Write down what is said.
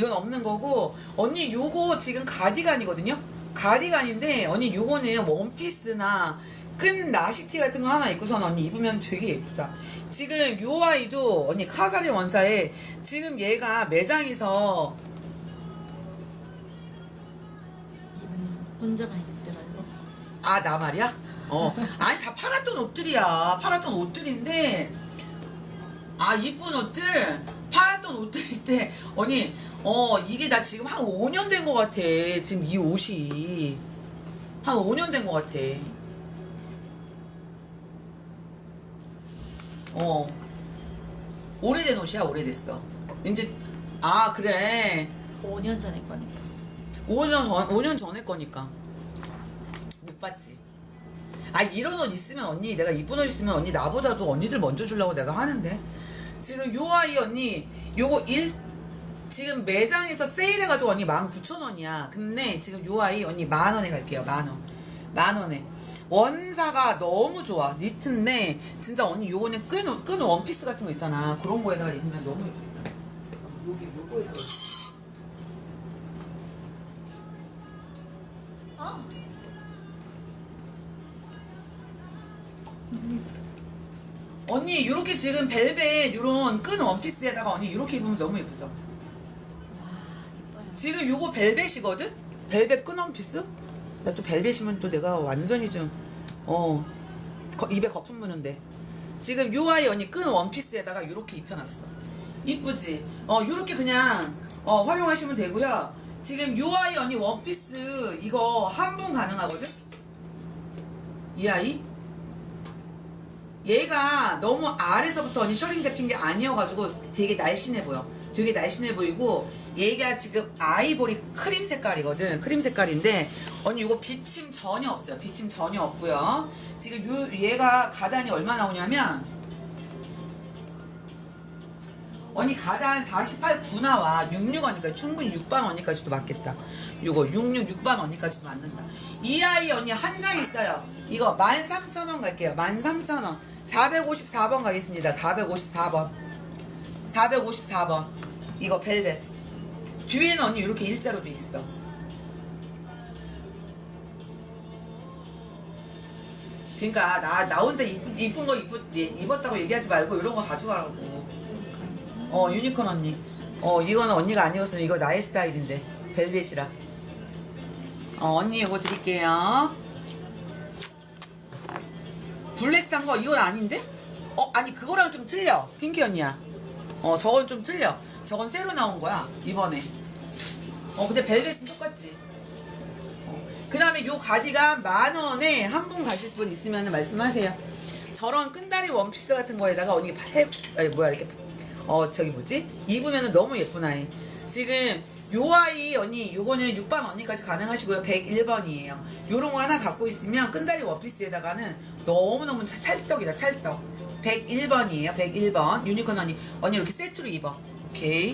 이건 없는 거고 언니 요거 지금 가디건이거든요. 가디건인데 언니 요거는 원피스나 끈 나시티 같은 거 하나 입고선 언니 입으면 되게 예쁘다. 지금 요 아이도 언니 카사리 원사에 지금 얘가 매장에서 혼자만 입더라고. 아 나 말이야? 어 아니 다 팔았던 옷들이야 팔았던 옷들인데 아 이쁜 옷들 팔았던 옷들인데 언니 어 이게 나 지금 한 5년 된 것 같아. 지금 이 옷이. 한 5년 된 것 같아. 어. 오래된 옷이야 오래됐어. 이제 아 그래. 5년 전에 거니까. 5년 전 5년 전에 거니까. 못 봤지. 아 이런 옷 있으면 언니 내가 이쁜 옷 있으면 언니 나보다도 언니들 먼저 주려고 내가 하는데 지금 요 아이 언니 요거 일 지금 매장에서 세일해가지고 언니 19,000원이야. 근데 지금 요 아이 언니 만 원에 갈게요. 만 원. 만 원에. 원사가 너무 좋아. 니트인데 진짜 언니 요거는 끈, 옷- 끈 원피스 같은 거 있잖아. 그런 거에다가 입으면 너무 예쁘다. 여기 요거에다가. 언니 요렇게 지금 벨벳 요런 끈 원피스에다가 언니 요렇게 입으면 너무 예쁘죠? 이뻐요. 지금 요거 벨벳이거든? 벨벳 끈 원피스? 나 또 벨벳이면 또 내가 완전히 좀, 어, 거- 입에 거품 무는데. 지금 요 아이 언니 끈 원피스에다가 요렇게 입혀놨어. 이쁘지? 어, 요렇게 그냥, 어, 활용하시면 되고요. 지금 요 아이 언니 원피스 이거 한분 가능하거든? 이 아이? 얘가 너무 아래서부터 언니 셔링 잡힌 게 아니어가지고 되게 날씬해 보여. 되게 날씬해 보이고 얘가 지금 아이보리 크림 색깔이거든. 크림 색깔인데 언니 이거 비침 전혀 없어요. 비침 전혀 없고요. 지금 요 얘가 가단이 얼마 나오냐면 언니 가단 48 9 나와. 66원이니까 충분히 6반 원이까지도 맞겠다. 요거 66 6반 원이까지도 맞는다. 이 아이 언니 한 장 있어요. 이거 13,000원 갈게요. 13,000원. 454번 가겠습니다. 454번. 454번. 이거 벨벳. 뒤에는 언니 이렇게 일자로 돼 있어. 그러니까 나, 나 혼자 이쁜, 이쁜 거 입, 입었다고 얘기하지 말고 이런 거 가져가라고 어 유니콘 언니. 어 이거는 언니가 아니었으면 이거 나의 스타일인데. 벨벳이라. 어 언니 이거 드릴게요. 블랙 산 거 이건 아닌데? 어 아니 그거랑 좀 틀려. 핑키 언니야. 어 저건 좀 틀려. 저건 새로 나온 거야 이번에. 어 근데 벨벳은 똑같지. 그 다음에 요 가디건 만 원에 한 분 가실 분 있으면 말씀하세요. 저런 끈다리 원피스 같은 거에다가 언니 해, 아니 뭐야 이렇게 어 저기 뭐지 입으면 너무 예쁜 아이. 지금 요 아이 언니 요거는 6번 언니까지 가능하시고요. 101번이에요. 요런 거 하나 갖고 있으면 끈다리 원피스에다가는 너무너무 차- 찰떡이다 찰떡. 101번이에요. 101번 유니콘 언니 언니 이렇게 세트로 입어. 오케이.